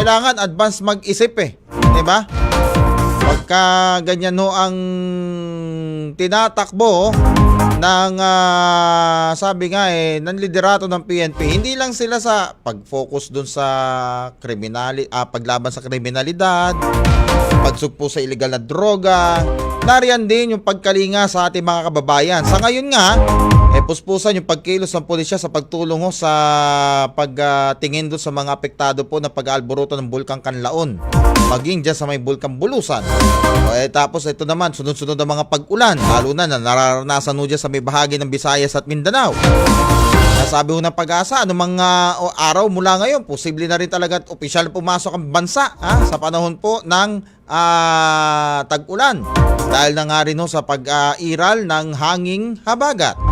Kailangan advance mag-isip eh. 'Di ba? Pagka ganyan no ang tinatakbo ng ah, sabi nga eh ng liderato ng PNP hindi lang sila sa pag-focus dun sa kriminali ah, paglaban sa kriminalidad pagsugpo sa illegal na droga nariyan din yung pagkalinga sa ating mga kababayan. Sa ngayon nga eh puspusan yung pagkilos ng pulisya sa pagtulong ho sa pagtingin doon sa mga apektado po na pag-alboroto ng Bulkang Kanlaon. Maging dyan sa may Bulkang Bulusan. O, eh, tapos ito naman sunod-sunod ang mga pag-ulan lalo na na nararanasan ho dyan sa may bahagi ng Visayas at Mindanao Nasabi ho ng pag-asa, mga o, araw mula ngayon, posible na rin talaga at opisyal pumasok ang bansa ha, sa panahon po ng ah, tag-ulan. Dahil na nga rin ho sa pag-iral ng hanging habagat.